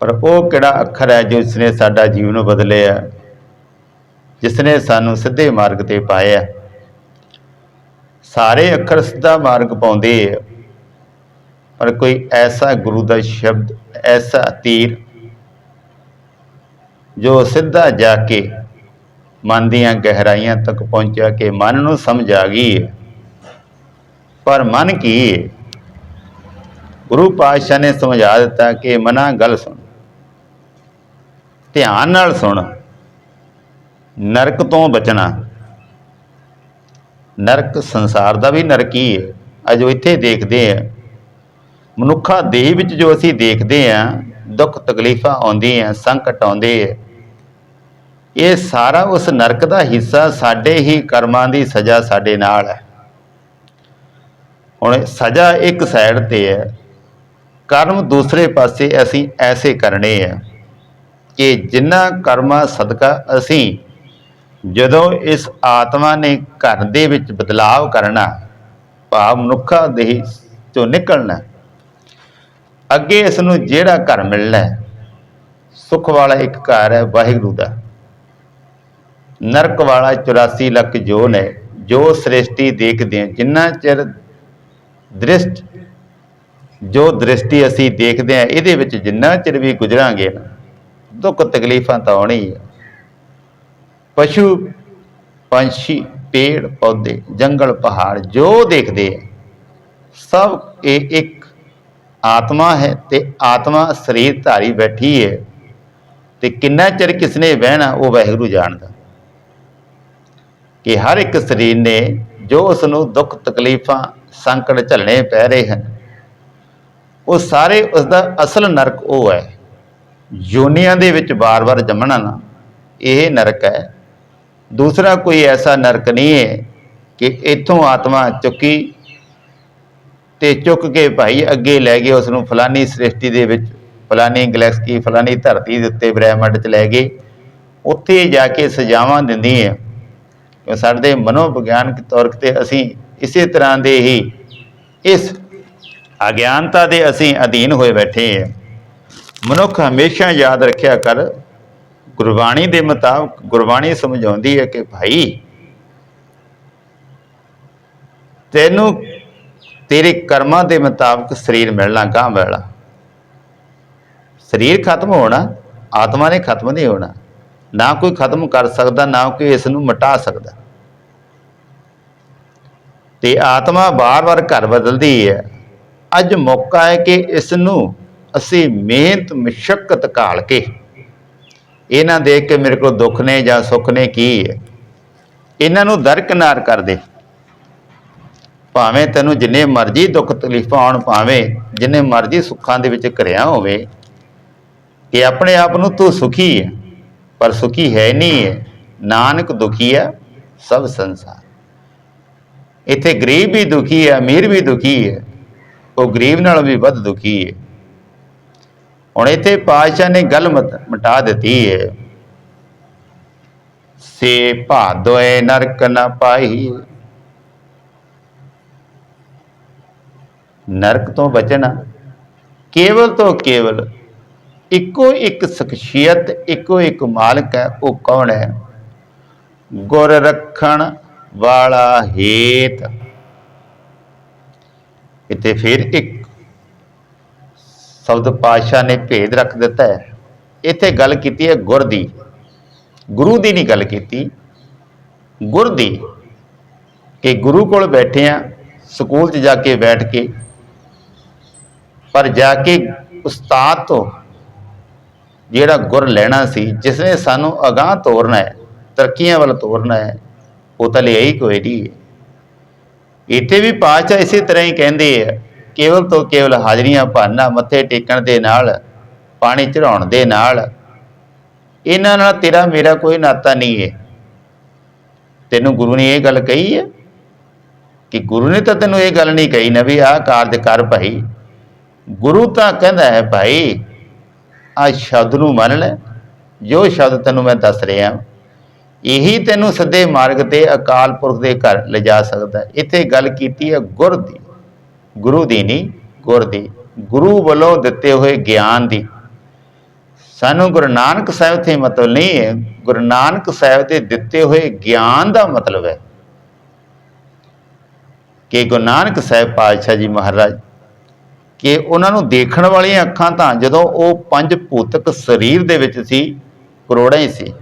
ਪਰ ਉਹ ਕਿਹੜਾ ਅੱਖਰ ਹੈ ਜੋ ਇਸਨੇ ਸਾਡਾ ਜੀਵਨ ਬਦਲਿਆ ਜਿਸ ਨੇ ਸਾਨੂੰ ਸਿੱਧੇ ਮਾਰਗ ਤੇ ਪਾਇਆ ਸਾਰੇ ਅੱਖਰ ਸਿੱਧਾ ਮਾਰਗ ਪਾਉਂਦੇ ਆ ਪਰ ਕੋਈ ਐਸਾ ਗੁਰੂ ਦਾ ਸ਼ਬਦ, ਐਸਾ ਤੀਰ ਜੋ ਸਿੱਧਾ ਜਾ ਕੇ ਮਨ ਦੀਆਂ ਗਹਿਰਾਈਆਂ ਤੱਕ ਪਹੁੰਚਿਆ ਕਿ ਮਨ ਨੂੰ ਸਮਝ ਆ ਗਈ ਹੈ। ਪਰ ਮਨ ਕੀ? ਹੈ ਗੁਰੂ ਪਾਤਸ਼ਾਹ ਨੇ ਸਮਝਾ ਦਿੱਤਾ ਕਿ ਮਨਾ ਗੱਲ ਸੁਣ। ਧਿਆਨ ਨਾਲ ਸੁਣ। ਨਰਕ ਤੋਂ ਬਚਣਾ। ਨਰਕ ਸੰਸਾਰ ਦਾ ਵੀ ਨਰਕ ਹੀ ਹੈ। ਅਜੋ ਇੱਥੇ ਦੇਖਦੇ ਆ। ਮਨੁੱਖਾ ਦੇਹ ਵਿੱਚ ਜੋ ਅਸੀਂ ਦੇਖਦੇ ਆ, ਦੁੱਖ ਤਕਲੀਫਾਂ ਆਉਂਦੀਆਂ ਸੰਕਟ ਆਉਂਦੇ ਆ। ਇਹ ਸਾਰਾ ਉਸ ਨਰਕ ਦਾ ਹਿੱਸਾ ਸਾਡੇ ਹੀ ਕਰਮਾਂ ਦੀ ਸਜ਼ਾ ਸਾਡੇ ਨਾਲ ਹੈ। ਹੁਣ ਸਜ਼ਾ ਇੱਕ ਸਾਈਡ ਤੇ ਹੈ। ਕਰਮ ਦੂਸਰੇ ਪਾਸੇ ਅਸੀਂ ਐਸੇ ਕਰਨੇ ਆ ਕਿ ਜਿੰਨਾ ਕਰਮਾਂ ਸਦਕਾ ਅਸੀਂ ਜਦੋਂ ਇਸ ਆਤਮਾ ਨੇ ਘਰ ਦੇ ਵਿੱਚ ਬਦਲਾਵ ਕਰਨਾ ਭਾਵ ਮਨੁੱਖਾ ਦੇਹ ਚੋਂ ਨਿਕਲਣਾ ਅੱਗੇ ਇਸ ਨੂੰ ਜਿਹੜਾ ਘਰ ਮਿਲਣਾ ਹੈ, ਸੁਖ ਵਾਲਾ ਇੱਕ ਘਰ ਹੈ ਵਾਹਿਗੁਰੂ ਦਾ। ਨਰਕ ਵਾਲਾ 84 ਲੱਖ ਜੋਨ ਹੈ ਜੋ ਸ੍ਰਿਸ਼ਟੀ ਦੇਖਦੇ ਹਾਂ ਜਿੰਨਾ ਚਿਰ ਦ੍ਰਿਸ਼ਟ। ਜੋ ਦ੍ਰਿਸ਼ਟੀ ਅਸੀਂ ਦੇਖਦੇ ਹਾਂ, ਇਹਦੇ ਵਿੱਚ ਜਿੰਨਾ ਚਿਰ ਵੀ ਗੁਜ਼ਰਾਂਗੇ ਨਾ, ਦੁੱਖ ਤਕਲੀਫਾਂ ਤਾਂ ਆਉਣੀ ਹੈ ਪਸ਼ੂ, ਪੰਛੀ, ਪੇੜ, ਪੌਦੇ, ਜੰਗਲ, ਪਹਾੜ ਜੋ ਦੇਖਦੇ ਆ, ਸਭ ਇਹ ਇੱਕ ਆਤਮਾ ਹੈ ਤੇ ਆਤਮਾ ਸਰੀਰ ਧਾਰੀ ਬੈਠੀ ਹੈ ਤੇ ਕਿੰਨਾ ਚਿਰ ਕਿਸਨੇ ਬਹਿਣਾ, ਉਹ ਵਾਹਿਗੁਰੂ ਜਾਣਦਾ। ਕਿ ਹਰ ਇੱਕ ਸਰੀਰ ਨੇ ਜੋ ਉਸ ਨੂੰ ਦੁੱਖ ਤਕਲੀਫਾਂ ਸੰਕਟ ਝੱਲਣੇ ਪੈ ਰਹੇ ਹਨ। ਉਹ ਸਾਰੇ ਉਸ ਦਾ ਅਸਲ ਨਰਕ ਉਹ ਹੈ। ਯੋਨੀਆਂ ਦੇ ਵਿੱਚ ਬਾਰ-ਬਾਰ ਜੰਮਣਾ ਨਾ, ਇਹ ਨਰਕ ਹੈ। ਦੂਸਰਾ ਕੋਈ ਐਸਾ ਨਰਕ ਨਹੀਂ ਹੈ ਕਿ ਇੱਥੋਂ ਆਤਮਾ ਚੁੱਕੀ ਤੇ ਚੁੱਕ ਕੇ ਭਾਈ ਅੱਗੇ ਲੈ ਗਏ ਉਸ ਨੂੰ ਫਲਾਨੀ ਸ੍ਰਿਸ਼ਟੀ ਦੇ ਵਿੱਚ, ਫਲਾਨੀ ਗੈਲੈਕਸੀ, ਫਲਾਨੀ ਧਰਤੀ ਦੇ ਉੱਤੇ ਬ੍ਰਹਿਮੰਡ 'ਚ ਲੈ ਗਏ। ਉੱਥੇ ਜਾ ਕੇ ਸਜ਼ਾਵਾਂ ਦਿੰਦੀ ਹੈ। ਸਾਡੇ ਮਨੋਵਿਗਿਆਨਕ ਤੌਰ ਤੇ ਅਸੀਂ ਇਸੇ ਤਰ੍ਹਾਂ ਦੇ ਹੀ ਇਸ ਅਗਿਆਨਤਾ ਦੇ ਅਸੀਂ ਅਧੀਨ ਹੋਏ ਬੈਠੇ ਹਾਂ ਮਨੁੱਖ ਹਮੇਸ਼ਾ ਯਾਦ ਰੱਖਿਆ ਕਰ, ਗੁਰਬਾਣੀ ਦੇ ਮੁਤਾਬਕ, ਗੁਰਬਾਣੀ ਸਮਝਾਉਂਦੀ ਹੈ ਕਿ ਭਾਈ, ਤੈਨੂੰ ਤੇਰੇ ਕਰਮਾਂ ਦੇ ਮੁਤਾਬਕ ਸਰੀਰ ਮਿਲਣਾ ਕਾਂ ਵਾਲਾ ਸਰੀਰ ਖਤਮ ਹੋਣਾ, ਆਤਮਾ ਨੇ ਖਤਮ ਨਹੀਂ ਹੋਣਾ। ਨਾ ਕੋਈ ਖਤਮ ਕਰ ਸਕਦਾ, ਨਾ ਕੋਈ ਇਸ ਨੂੰ ਮਿਟਾ ਸਕਦਾ। ਤੇ ਆਤਮਾ ਬਾਰ-ਬਾਰ ਘਰ ਬਦਲਦੀ ਹੈ। ਅੱਜ ਮੌਕਾ ਹੈ ਕਿ ਇਸ ਨੂੰ ਅਸੀਂ ਮਿਹਨਤ ਮੁਸ਼ਕਲ ਘਾਲ ਕੇ ਇਹ ਨਾ ਦੇਖ ਕੇ ਮੇਰੇ ਕੋਲ ਦੁੱਖ ਨੇ ਜਾਂ ਸੁੱਖ ਨੇ ਕੀ ਹੈ। ਇਹਨਾਂ ਨੂੰ ਦਰਕਨਾਰ ਕਰ ਦੇ। ਭਾਵੇਂ ਤੈਨੂੰ ਜਿੰਨੇ ਮਰਜ਼ੀ ਦੁੱਖ ਤਕਲੀਫਾਂ ਆਉਣ, ਭਾਵੇਂ ਜਿੰਨੇ ਮਰਜ਼ੀ ਸੁੱਖਾਂ ਦੇ ਵਿੱਚ ਘਰਿਆ ਹੋਵੇ, ਕਿ ਆਪਣੇ ਆਪ ਨੂੰ ਤੂੰ ਸੁਖੀ ਹੈ, ਪਰ ਸੁਖੀ ਹੈ ਨਹੀਂ ਹੈ। ਨਾਨਕ ਦੁਖੀ ਹੈ, ਸਭ ਸੰਸਾਰ। ਇੱਥੇ ਗਰੀਬ ਵੀ ਦੁਖੀ ਹੈ, ਅਮੀਰ ਵੀ ਦੁਖੀ ਹੈ, ਉਹ ਗਰੀਬ ਨਾਲੋਂ ਵੀ ਵੱਧ ਦੁਖੀ ਹੈ। ਹੁਣ ਇੱਥੇ ਪਾਤਸ਼ਾਹ ਨੇ ਗੱਲ ਮਤ- ਮਿਟਾ ਦਿੱਤੀ ਹੈ। ਸੇ ਭਾਦੋਏ ਨਰਕ ਨਾ ਪਾਈ। ਨਰਕ ਤੋਂ ਬਚਣਾ ਕੇਵਲ ਤੋਂ ਕੇਵਲ ਇੱਕੋ ਇੱਕ ਸ਼ਖਸੀਅਤ, ਇੱਕੋ ਇੱਕ ਮਾਲਕ ਹੈ, ਉਹ ਕੌਣ ਹੈ? ਗੁਰ ਰੱਖਣ ਵਾਲਾ ਹੇਤ। ਇੱਥੇ ਫਿਰ ਇੱਕ ਸ਼ਬਦ ਪਾਤਸ਼ਾਹ ਨੇ ਭੇਦ ਰੱਖ ਦਿੱਤਾ ਹੈ। ਇੱਥੇ ਗੱਲ ਕੀਤੀ ਹੈ ਗੁਰ ਦੀ। ਗੁਰੂ ਦੀ ਨਹੀਂ ਗੱਲ ਕੀਤੀ। ਗੁਰ ਦੀ ਕਿ ਗੁਰੂ ਕੋਲ ਬੈਠੇ ਆ ਸਕੂਲ 'ਚ ਜਾ ਕੇ ਬੈਠ ਕੇ, ਪਰ ਜਾ ਕੇ ਉਸਤਾਦ ਤੋਂ ਜਿਹੜਾ ਗੁਰ ਲੈਣਾ ਸੀ ਜਿਸ ਨੇ ਸਾਨੂੰ ਅਗਾਹ ਤੋਰਨਾ ਹੈ, ਤਰੱਕੀਆਂ ਵੱਲ ਤੋਰਨਾ ਹੈ ਉਹ ਤਾਂ ਲਿਆ ਹੀ ਕੋਈ ਨਹੀਂ ਹੈ ਇੱਥੇ ਵੀ ਪਾਤਸ਼ਾਹ ਇਸੇ ਤਰ੍ਹਾਂ ਹੀ ਕਹਿੰਦੇ ਆ ਕੇਵਲ ਤੋਂ ਕੇਵਲ ਹਾਜ਼ਰੀਆਂ ਭਰਨਾ ਮੱਥੇ ਟੇਕਣ ਦੇ ਨਾਲ ਪਾਣੀ ਚੜਾਉਣ ਦੇ ਨਾਲ ਇਹਨਾਂ ਨਾਲ ਤੇਰਾ ਮੇਰਾ ਕੋਈ ਨਾਤਾ ਨਹੀਂ ਹੈ ਤੈਨੂੰ ਗੁਰੂ ਨੇ ਇਹ ਗੱਲ ਕਹੀ ਹੈ ਕਿ ਗੁਰੂ ਨੇ ਤਾਂ ਤੈਨੂੰ ਇਹ ਗੱਲ ਨਹੀਂ ਕਹੀ ਨਾ ਵੀ ਆਹ ਕਾਰਜ ਕਰ ਭਾਈ ਗੁਰੂ ਤਾਂ ਕਹਿੰਦਾ ਹੈ ਭਾਈ ਆ ਸ਼ਬਦ ਨੂੰ ਮੰਨ ਲੈ ਜੋ ਸ਼ਬਦ ਤੈਨੂੰ ਮੈਂ ਦੱਸ ਰਿਹਾ ਇਹੀ ਤੈਨੂੰ ਸਿੱਧੇ ਮਾਰਗ ਤੇ ਅਕਾਲ ਪੁਰਖ ਦੇ ਘਰ ਲਿਜਾ ਸਕਦਾ ਹੈ। ਇੱਥੇ ਗੱਲ ਕੀਤੀ ਹੈ ਗੁਰ ਦੀ। ਗੁਰੂ ਦੀ ਨਹੀਂ, ਗੁਰ ਦੀ। ਗੁਰੂ ਵੱਲੋਂ ਦਿੱਤੇ ਹੋਏ ਗਿਆਨ ਦੀ। ਸਾਨੂੰ ਗੁਰੂ ਨਾਨਕ ਸਾਹਿਬ ਤੇ ਮਤਲਬ ਨਹੀਂ ਹੈ। ਗੁਰੂ ਨਾਨਕ ਸਾਹਿਬ ਦੇ ਦਿੱਤੇ ਹੋਏ ਗਿਆਨ ਦਾ ਮਤਲਬ ਹੈ ਕਿ ਗੁਰੂ ਨਾਨਕ ਸਾਹਿਬ ਪਾਤਸ਼ਾਹ ਜੀ ਮਹਾਰਾਜ ਕਿ ਉਹਨਾਂ ਨੂੰ ਦੇਖਣ ਵਾਲੀਆਂ ਅੱਖਾਂ ਤਾਂ ਜਦੋਂ ਉਹ ਪੰਜ ਭੂਤਕ ਸਰੀਰ ਦੇ ਵਿੱਚ ਸੀ, ਕਰੋੜਾਂ ਹੀ ਸੀ।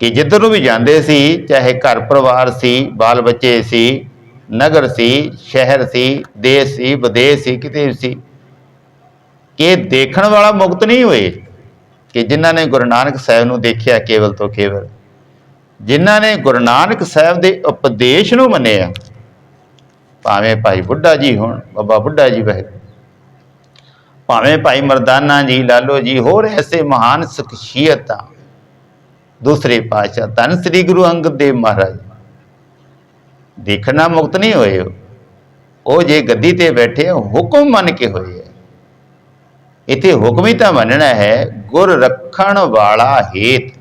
ਕਿ ਜਿੱਧਰ ਨੂੰ ਵੀ ਜਾਂਦੇ ਸੀ, ਚਾਹੇ ਘਰ ਪਰਿਵਾਰ ਸੀ, ਬਾਲ ਬੱਚੇ ਸੀ, ਨਗਰ ਸੀ, ਸ਼ਹਿਰ ਸੀ, ਦੇਸ਼ ਸੀ, ਵਿਦੇਸ਼ ਸੀ, ਕਿਤੇ ਵੀ ਸੀ, ਕਿ ਦੇਖਣ ਵਾਲਾ ਮੁਕਤ ਨਹੀਂ ਹੋਏ, ਕਿ ਜਿਨ੍ਹਾਂ ਨੇ ਗੁਰੂ ਨਾਨਕ ਸਾਹਿਬ ਨੂੰ ਦੇਖਿਆ ਕੇਵਲ ਤੋਂ ਕੇਵਲ, ਜਿਨ੍ਹਾਂ ਨੇ ਗੁਰੂ ਨਾਨਕ ਸਾਹਿਬ ਦੇ ਉਪਦੇਸ਼ ਨੂੰ ਮੰਨਿਆ, ਭਾਵੇਂ ਭਾਈ ਬੁੱਢਾ ਜੀ ਹੋਣ, ਬਾਬਾ ਬੁੱਢਾ ਜੀ ਵਹਿ ਭਾਵੇਂ ਭਾਈ ਮਰਦਾਨਾ ਜੀ, ਲਾਲੋ ਜੀ, ਹੋਰ ਐਸੇ ਮਹਾਨ ਸ਼ਖਸੀਅਤਾਂ ਦੂਸਰੇ ਪਾਤਸ਼ਾਹ ਧੰਨ ਸ੍ਰੀ ਗੁਰੂ ਅੰਗਦ ਦੇਵ ਮਹਾਰਾਜ। ਦੇਖਣਾ ਮੁਕਤ ਨਹੀਂ ਹੋਏ ਉਹ। ਜੇ ਗੱਦੀ ਤੇ ਬੈਠੇ ਹੁਕਮ ਮੰਨ ਕੇ ਹੋਏ ਹੈ ਇਥੇ ਹੁਕਮ ਹੀ ਤਾਂ ਮੰਨਣਾ ਹੈ, ਗੁਰ ਰੱਖਣ ਵਾਲਾ ਹੇਤ।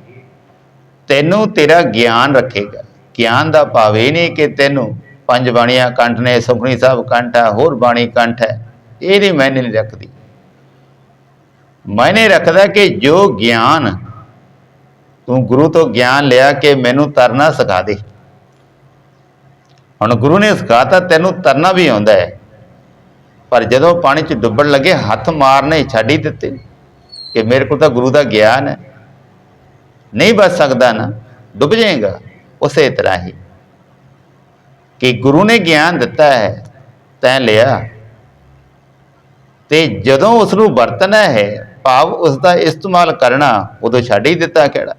ਤੈਨੂੰ ਤੇਰਾ ਗਿਆਨ ਰੱਖੇਗਾ। ਗਿਆਨ ਦਾ ਭਾਵ ਇਹ ਨਹੀਂ ਕਿ ਤੈਨੂੰ ਪੰਜ ਬਾਣੀਆਂ ਕੰਠ ਨੇ ਸੁਖਣੀ ਸਾਹਿਬ ਕੰਠ ਹੈ, ਹੋਰ ਬਾਣੀ ਕੰਠ ਹੈ। ਇਹ ਨਹੀਂ ਮੈਨੇ ਨਹੀਂ ਰੱਖਦੀ। ਮੈਨੇ ਰੱਖਦਾ ਕਿ ਜੋ ਗਿਆਨ ਤੂੰ ਗੁਰੂ ਤੋਂ ਗਿਆਨ ਲਿਆ ਕਿ ਮੈਨੂੰ ਤਰਨਾ ਸਿਖਾ ਦੇ। ਹੁਣ ਗੁਰੂ ਨੇ ਸਿਖਾਤਾ, ਤੈਨੂੰ ਤਰਨਾ ਵੀ ਆਉਂਦਾ ਹੈ। ਪਰ ਜਦੋਂ ਪਾਣੀ 'ਚ ਡੁੱਬਣ ਲੱਗੇ, ਹੱਥ ਮਾਰਨੇ ਛੱਡ ਹੀ ਦਿੱਤੇ ਕਿ ਮੇਰੇ ਕੋਲ ਤਾਂ ਗੁਰੂ ਦਾ ਗਿਆਨ ਹੈ। ਨਹੀਂ ਬਚ ਸਕਦਾ ਨਾ, ਡੁੱਬ ਜਾਏਗਾ, ਉਸੇ ਤਰ੍ਹਾਂ ਹੀ। ਕਿ ਗੁਰੂ ਨੇ ਗਿਆਨ ਦਿੱਤਾ ਹੈ, ਤੈਂ ਲਿਆ। ਤੇ ਜਦੋਂ ਉਸ ਨੂੰ ਵਰਤਣਾ ਹੈ, ਭਾਵ ਉਸ ਦਾ ਇਸਤੇਮਾਲ ਕਰਨਾ, ਉਦੋਂ ਛੱਡ ਹੀ ਦਿੱਤਾ ਕਿਹੜਾ?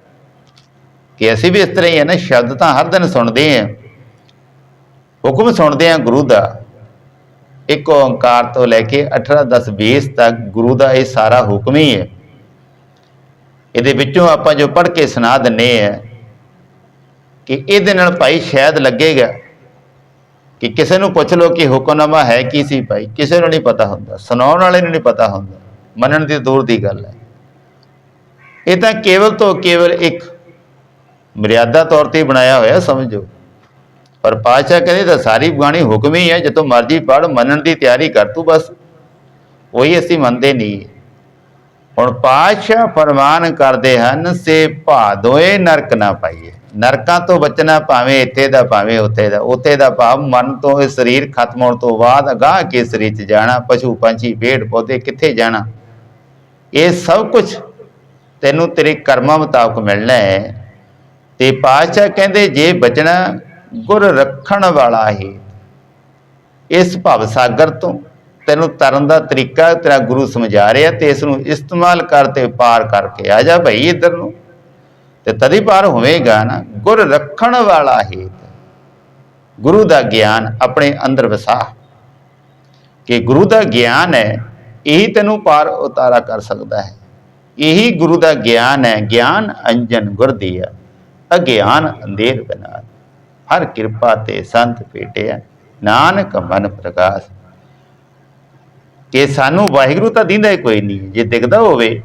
ਕਿ ਅਸੀਂ ਵੀ ਇਸ ਤਰ੍ਹਾਂ ਹੀ ਹੈ ਨਾ, ਸ਼ਬਦ ਤਾਂ ਹਰ ਦਿਨ ਸੁਣਦੇ ਹਾਂ। ਹੁਕਮ ਸੁਣਦੇ ਹਾਂ ਗੁਰੂ ਦਾ। ਇੱਕ ਓੰਕਾਰ ਤੋਂ ਲੈ ਕੇ 18 10 20 ਤੱਕ ਗੁਰੂ ਦਾ ਇਹ ਸਾਰਾ ਹੁਕਮ ਹੀ ਹੈ। ਇਹਦੇ ਵਿੱਚੋਂ ਆਪਾਂ ਜੋ ਪੜ੍ਹ ਕੇ ਸੁਣਾ ਦਿੰਨੇ ਆ ਕਿ ਇਹਦੇ ਨਾਲ ਭਾਈ ਸ਼ਾਇਦ ਲੱਗੇਗਾ ਕਿ ਕਿਸੇ ਨੂੰ ਪੁੱਛ ਲਓ ਕਿ ਹੁਕਮਨਾਮਾ ਹੈ ਕੀ ਸੀ ਭਾਈ, ਕਿਸੇ ਨੂੰ ਨਹੀਂ ਪਤਾ ਹੁੰਦਾ, ਸੁਣਾਉਣ ਵਾਲੇ ਨੂੰ ਨਹੀਂ ਪਤਾ ਹੁੰਦਾ, ਮੰਨਣ ਦੀ ਦੂਰ ਦੀ ਗੱਲ ਹੈ। ਇਹ ਤਾਂ ਕੇਵਲ ਤੋਂ ਕੇਵਲ ਇੱਕ ਮਰਿਆਦਾ ਤੌਰ ਤੇ ਬਣਾਇਆ ਹੋਇਆ, ਸਮਝੋ। ਪਰ ਪਾਤਸ਼ਾਹ ਕਹਿੰਦੇ ਤਾਂ ਸਾਰੀ ਬਾਣੀ ਹੁਕਮ ਹੀ ਹੈ, ਜਦੋਂ ਮਰਜ਼ੀ ਪੜ ਮੰਨਣ ਦੀ ਤਿਆਰੀ ਕਰ ਤੂੰ ਬਸ। ਉਹੀ ਅਸੀਂ ਮੰਨਦੇ ਨਹੀਂ। ਹੁਣ ਪਾਤਸ਼ਾਹ ਫਰਮਾਨ ਕਰਦੇ ਹਨ, ਸੇ ਭਾਦੋਏ ਨਰਕ ਨਾ ਪਾਈਏ। ਨਰਕਾਂ ਤੋਂ ਬਚਣਾ ਭਾਵੇਂ ਇੱਥੇ ਦਾ, ਭਾਵੇਂ ਉੱਥੇ ਦਾ। ਉੱਥੇ ਦਾ ਭਾਵ ਮਨ ਤੋਂ ਇਹ ਸਰੀਰ ਖਤਮ ਹੋਣ ਤੋਂ ਬਾਅਦ ਅਗਾਹ ਕੇ ਸਰੀਰ 'ਚ ਜਾਣਾ, ਪਸ਼ੂ, ਪੰਛੀ, ਪੇੜ, ਪੌਦੇ ਕਿੱਥੇ ਜਾਣਾ। ਇਹ ਸਭ ਕੁਝ ਤੈਨੂੰ ਤੇਰੇ ਕਰਮਾਂ ਮੁਤਾਬਕ ਮਿਲਣਾ ਹੈ। ਤੇ ਪਾਤਸ਼ਾਹ ਕਹਿੰਦੇ, ਜੇ ਬਚਣਾ ਗੁਰ ਰੱਖਣ ਵਾਲਾ ਹੀ, ਇਸ ਭਵ ਸਾਗਰ ਤੋਂ ਤੈਨੂੰ ਤਰਨ ਦਾ ਤਰੀਕਾ ਤੇਰਾ ਗੁਰੂ ਸਮਝਾ ਰਿਹਾ ਤੇ ਇਸ ਨੂੰ ਇਸਤੇਮਾਲ ਕਰ ਤੇ ਪਾਰ ਕਰਕੇ ਆ ਜਾ ਭਾਈ ਇੱਧਰ ਨੂੰ। ਤੇ ਤਦੀ ਪਾਰ ਹੋਵੇਗਾ ਨਾ, ਗੁਰ ਰੱਖਣ ਵਾਲਾ ਹੀ। ਗੁਰੂ ਦਾ ਗਿਆਨ ਆਪਣੇ ਅੰਦਰ ਵਸਾ। ਕਿ ਗੁਰੂ ਦਾ ਗਿਆਨ ਹੈ, ਇਹੀ ਤੈਨੂੰ ਪਾਰ ਉਤਾਰਾ ਕਰ ਸਕਦਾ ਹੈ। ਇਹੀ ਗੁਰੂ ਦਾ ਗਿਆਨ ਹੈ, ਗਿਆਨ ਅੰਜਨ ਗੁਰ ਦੀਆ ਅਗਿਆਨ ਅੰਧੇਰ ਬਨਾ ਹਰ ਕਿਰਪਾ ਤੇ ਸੰਤ ਭੇਟਿਆ, ਨਾਨਕ ਮਨ ਪ੍ਰਕਾਸ਼ ਕਿ ਸਾਨੂੰ ਵਾਹਿਗੁਰੂ ਤਾਂ ਦਿੰਦਾ ਹੀ ਕੋਈ ਨਹੀਂ, ਜੇ ਦਿਖਦਾ ਹੋਵੇ,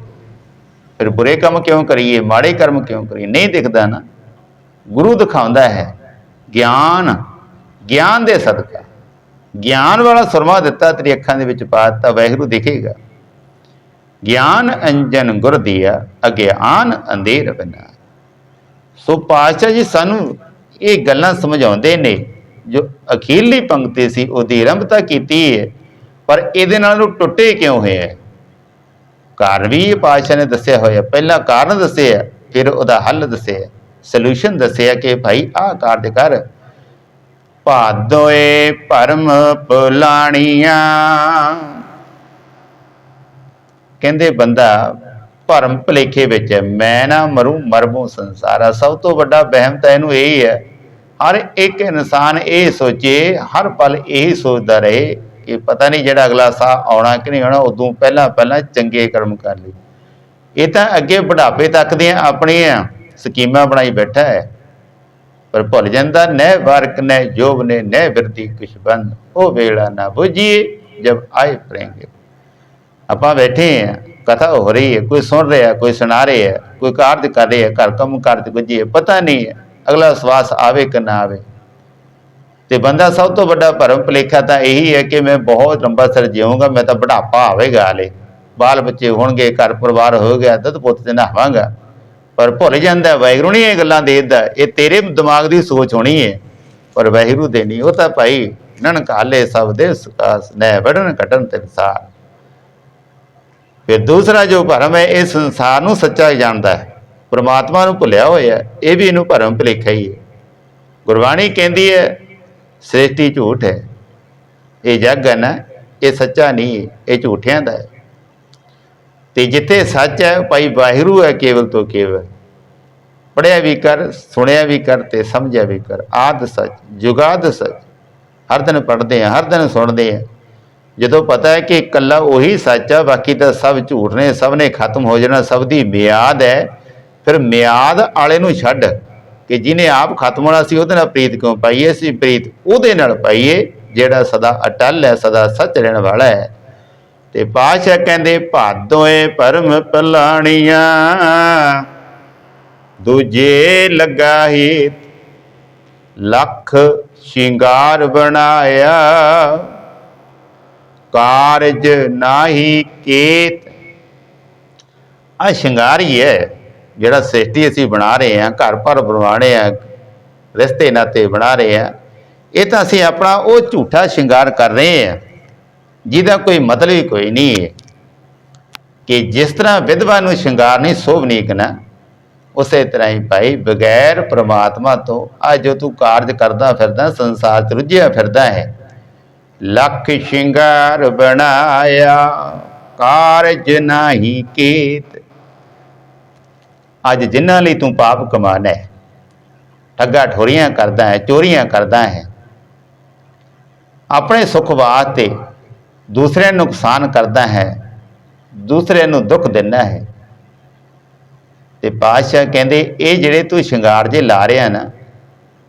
ਫਿਰ ਬੁਰੇ ਕੰਮ ਕਿਉਂ ਕਰੀਏ, ਮਾੜੇ ਕਰਮ ਕਿਉਂ ਕਰੀਏ? ਨਹੀਂ ਦਿਖਦਾ ਨਾ। ਗੁਰੂ ਦਿਖਾਉਂਦਾ ਹੈ, ਗਿਆਨ ਗਿਆਨ ਦੇ ਸਦਕਾ। ਗਿਆਨ ਵਾਲਾ ਸੁਰਮਾ ਦਿੱਤਾ, ਤੇਰੀ ਅੱਖਾਂ ਦੇ ਵਿੱਚ ਪਾ ਦਿੱਤਾ, ਵਾਹਿਗੁਰੂ ਦਿਖੇਗਾ। ਗਿਆਨ ਅੰਜਨ ਗੁਰ ਦੀਆ, ਅਗਿਆਨ ਅੰਧੇਰ ਬਨਾ ਸੋ ਪਾਤਸ਼ਾਹ ਜੀ ਸਾਨੂੰ ਇਹ ਗੱਲਾਂ ਸਮਝਾਉਂਦੇ ਨੇ, ਜੋ ਅਖੀਰਲੀ ਪੰਕਤੀ ਸੀ, ਉਹਦੀ ਆਰੰਭਤਾ ਕੀਤੀ ਹੈ, ਪਰ ਇਹਦੇ ਨਾਲ ਉਹ ਟੁੱਟੇ ਕਿਉਂ ਹੋਏ ਹੈ? ਕਾਰਨ ਵੀ ਪਾਤਸ਼ਾਹ ਨੇ ਦੱਸਿਆ ਹੋਇਆ, ਪਹਿਲਾਂ ਕਾਰਨ ਦੱਸਿਆ, ਫਿਰ ਉਹਦਾ ਹੱਲ ਦੱਸਿਆ ਸੋਲੂਸ਼ਨ ਦੱਸਿਆ ਕਿ ਭਾਈ ਆਹ ਕਾਰਜ ਕਰ ਭਾਦੋਏ ਭਰਮ ਪੁਲਾਣੀਆਂ। ਕਹਿੰਦੇ, ਬੰਦਾ ਭਰਮ ਭਲੇਖੇ ਵਿੱਚ ਹੈ। ਮੈਂ ਨਾ ਮਰੂ ਮਰਬੂ ਸੰਸਾਰਾ। ਸਭ ਤੋਂ ਵੱਡਾ ਵਹਿਮ ਤਾਂ ਇਹਨੂੰ ਇਹ ਹੈ ਹਰ ਇੱਕ ਇਨਸਾਨ ਇਹ ਸੋਚੇ, ਹਰ ਪਲ ਇਹ ਸੋਚਦਾ ਰਹੇ ਕਿ ਪਤਾ ਨਹੀਂ ਜਿਹੜਾ ਅਗਲਾ ਸਾਹ ਆਉਣਾ ਕਿ ਨਹੀਂ ਆਉਣਾ, ਉਦੋਂ ਪਹਿਲਾਂ ਪਹਿਲਾਂ ਚੰਗੇ ਕਰਮ ਕਰ ਲਈ ਇਹ ਤਾਂ ਅੱਗੇ ਬੁਢਾਪੇ ਤੱਕ ਦੀਆਂ ਆਪਣੀਆਂ ਸਕੀਮਾਂ ਬਣਾਈ ਬੈਠਾ ਹੈ। ਪਰ ਭੁੱਲ ਜਾਂਦਾ, ਨਹਿ ਵਰਕ, ਨਹਿ ਜੋਬ ਨੇ, ਨਹਿ ਵਿਰਤੀ ਕੁਛ ਬੰਦ। ਉਹ ਵੇਲਾ ਨਾ ਬੁਝੀਏ, ਜਬ ਆਏ ਪ੍ਰੇਂਗੇ ਆਪਾਂ ਬੈਠੇ ਆ ਕਥਾ ਹੋ ਰਹੀ ਹੈ ਕੋਈ ਸੁਣ ਰਿਹਾ ਕੋਈ ਸੁਣਾ ਰਿਹਾ ਹੈ, ਕੋਈ ਕਾਰਜ ਕਰ ਰਿਹਾ ਹੈ, ਘਰ ਕੰਮ ਕਾਰਜ ਗੁੱਜੀ ਪਤਾ ਨਹੀਂ ਹੈ ਅਗਲਾ ਸਵਾਸ ਆਵੇ ਕਿ ਨਾ ਆਵੇ। ਤੇ ਬੰਦਾ ਸਭ ਤੋਂ ਵੱਡਾ ਭਰਮ ਭੁਲੇਖਾ ਤਾਂ ਇਹੀ ਹੈ ਕਿ ਮੈਂ ਬਹੁਤ ਲੰਬਾ ਸਰ ਜਿਉਂਗਾ ਮੈਂ ਤਾਂ ਬੁਢਾਪਾ ਆਵੇਗਾ ਹਲੇ। ਬਾਲ ਬੱਚੇ ਹੋਣਗੇ ਘਰ ਪਰਿਵਾਰ ਹੋ ਗਿਆ ਦੁੱਧ ਪੁੱਤ ਤੇ ਨਹਾਵਾਂਗਾ। ਪਰ ਭੁੱਲ ਜਾਂਦਾ ਵਾਹਿਗੁਰੂ ਨੇ ਇਹ ਗੱਲਾਂ ਦੇਦਾ ਇਹ ਤੇਰੇ ਦਿਮਾਗ ਦੀ ਸੋਚ ਹੋਣੀ ਹੈ। ਪਰ ਵਾਹਿਗੁਰੂ ਦੇਣੀ ਉਹ ਤਾਂ ਭਾਈ ਨਨਕਾਲੇ ਸਭ ਦੇ ਸੁਕਾਸ ਨੈ ਵੜਨ ਕਟਨ ਤੇ ਸਾਰ ਫਿਰ ਦੂਸਰਾ ਜੋ ਭਰਮ ਹੈ, ਇਹ ਸੰਸਾਰ ਨੂੰ ਸੱਚਾ ਜਾਣਦਾ ਹੈ। ਪ੍ਰਮਾਤਮਾ ਨੂੰ ਭੁੱਲਿਆ ਹੋਇਆ ਇਹ ਵੀ ਇਹਨੂੰ ਭਰਮ ਭੁਲੇਖਾ ਹੀ ਹੈ। ਗੁਰਬਾਣੀ ਕਹਿੰਦੀ ਹੈ, ਸ੍ਰਿਸ਼ਟੀ ਝੂਠ ਹੈ। ਇਹ ਜੱਗ ਹੈ ਨਾ, ਇਹ ਸੱਚਾ ਨਹੀਂ ਇਹ ਝੂਠਿਆਂ ਦਾ ਹੈ। ਤੇ ਜਿੱਥੇ ਸੱਚ ਹੈ, ਭਾਈ ਵਾਹਿਰੂ ਹੈ ਕੇਵਲ ਤੋਂ ਕੇਵਲ। ਪੜਿਆ ਵੀ ਕਰ, ਸੁਣਿਆ ਵੀ ਕਰ ਤੇ ਸਮਝਿਆ ਵੀ ਕਰ। ਆਦ ਸੱਚ, ਜੁਗਾਦ ਸੱਚ। ਹਰ ਦਿਨ ਪੜ੍ਹਦੇ ਆ ਹਰ ਦਿਨ ਸੁਣਦੇ ਆ ਜਦੋਂ ਪਤਾ ਹੈ ਕਿ ਇਕੱਲਾ ਉਹੀ ਸੱਚ ਆ, ਬਾਕੀ ਤਾਂ ਸਭ ਝੂਠ ਨੇ, ਸਭ ਨੇ ਖਤਮ ਹੋ ਜਾਣਾ, ਸਭ ਦੀ ਮਿਆਦ ਹੈ। ਫਿਰ ਮਿਆਦ ਵਾਲੇ ਨੂੰ ਛੱਡ ਕਿ ਜਿਹਨੇ ਆਪ ਖਤਮ ਹੋਣਾ ਸੀ, ਉਹਦੇ ਨਾਲ ਪ੍ਰੀਤ ਕਿਉਂ ਪਾਈਏ ਸੀ? ਪ੍ਰੀਤ ਉਹਦੇ ਨਾਲ ਪਾਈਏ, ਜਿਹੜਾ ਸਦਾ ਅਟਲ ਹੈ, ਸਦਾ ਸੱਚ ਰਹਿਣ ਵਾਲਾ ਹੈ। ਤੇ ਪਾਸ਼ਾ ਕਹਿੰਦੇ, ਭਾਦੋਏ ਪਰਮ ਪਲਾਣੀਆਂ, ਦੂਜੇ ਲੱਗਾ ਹੀ ਲੱਖ ਸ਼ਿੰਗਾਰ ਬਣਾਇਆ ਕਾਰਜ ਨਾਹੀ ਕੀਤ। ਆ ਸ਼ਿੰਗਾਰ ਹੀ ਹੈ, ਜਿਹੜਾ ਸ੍ਰਿਸ਼ਟੀ ਅਸੀਂ ਬਣਾ ਰਹੇ ਹਾਂ, ਘਰ ਪਰ ਬਣਾਣੇ ਆ ਰਿਸ਼ਤੇ ਨਾਤੇ ਬਣਾ ਰਹੇ ਆ ਇਹ ਤਾਂ ਅਸੀਂ ਆਪਣਾ ਉਹ ਝੂਠਾ ਸ਼ਿੰਗਾਰ ਕਰ ਰਹੇ ਹਾਂ, ਜਿਹਦਾ ਕੋਈ ਮਤਲਬ ਹੀ ਕੋਈ ਨਹੀਂ ਹੈ ਕਿ ਜਿਸ ਤਰ੍ਹਾਂ ਵਿਧਵਾ ਨੂੰ ਸ਼ਿੰਗਾਰ ਨਹੀਂ ਸੋਭਨੀਕ ਨਾ ਉਸੇ ਤਰ੍ਹਾਂ ਹੀ ਭਾਈ ਬਗੈਰ ਪ੍ਰਮਾਤਮਾ ਤੋਂ ਆ ਜੋ ਤੂੰ ਕਾਰਜ ਕਰਦਾ ਫਿਰਦਾ, ਸੰਸਾਰ ਚ ਰੁੱਝਿਆ ਫਿਰਦਾ ਹੈ ਲੱਖ ਸ਼ਿੰਗਾਰ ਬਣਾਇਆ, ਕਾਰਜ ਨਹੀਂ ਕੀਤ। ਅੱਜ ਜਿਨ੍ਹਾਂ ਲਈ ਤੂੰ ਪਾਪ ਕਮਾਨਾ ਹੈ ਠੱਗਾ ਠੋਰੀਆਂ ਕਰਦਾ ਹੈ, ਚੋਰੀਆਂ ਕਰਦਾ ਹੈ। ਆਪਣੇ ਸੁਖ ਵਾਸਤੇ ਦੂਸਰਿਆਂ ਨੂੰ ਨੁਕਸਾਨ ਕਰਦਾ ਹੈ, ਦੂਸਰਿਆਂ ਨੂੰ ਦੁੱਖ ਦਿੰਦਾ ਹੈ। ਤੇ ਪਾਤਸ਼ਾਹ ਕਹਿੰਦੇ, ਇਹ ਜਿਹੜੇ ਤੂੰ ਸ਼ਿੰਗਾਰ ਜੇ ਲਾ ਰਿਆ ਨਾ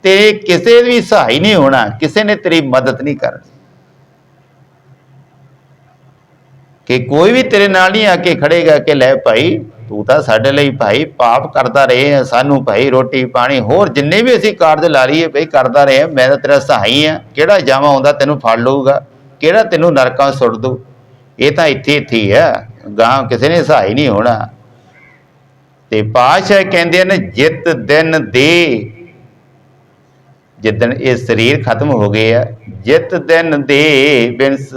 ਤੇ ਕਿਸੇ ਵੀ ਸਹਾਈ ਨਹੀਂ ਹੋਣਾ, ਕਿਸੇ ਨੇ ਤੇਰੀ ਮਦਦ ਨਹੀਂ ਕਰਨੀ। ਕਿ ਕੋਈ ਵੀ ਤੇਰੇ ਨਾਲ ਨਹੀਂ ਆ ਕੇ ਖੜੇਗਾ ਕਿ ਲੈ ਭਾਈ, ਤੂੰ ਤਾਂ ਸਾਡੇ ਲਈ ਭਾਈ ਪਾਪ ਕਰਦਾ ਰਹੇ ਆ, ਸਾਨੂੰ ਭਾਈ ਰੋਟੀ, ਪਾਣੀ, ਹੋਰ ਜਿੰਨੇ ਵੀ ਅਸੀਂ ਕਾਰਜ ਲਾ ਲਈਏ ਭਾਈ ਕਰਦਾ ਰਹੇ ਆ, ਮੈਂ ਤਾਂ ਤੇਰਾ ਸਹਾਈ ਆ। ਕਿਹੜਾ ਜਾਵਾਂ ਆਉਂਦਾ ਤੈਨੂੰ ਫੜ ਲਊਗਾ, ਕਿਹੜਾ ਤੈਨੂੰ ਨਰਕਾਂ ਸੁੱਟ ਦੂ ਇਹ ਤਾਂ ਇੱਥੇ ਇੱਥੇ ਹੀ ਆ ਗਾਂ ਕਿਸੇ ਨੇ ਸਹਾਈ ਨਹੀਂ ਹੋਣਾ। ਤੇ ਪਾਸ਼ਾ ਕਹਿੰਦੇ ਨੇ ਜਿਤ ਦਿਨ ਦੇ, ਜਿੱਦਣ ਇਹ ਸਰੀਰ ਖਤਮ ਹੋ ਗਏ ਆ, ਜਿਤ ਦਿਨ ਦੇ ਬਿਨਸ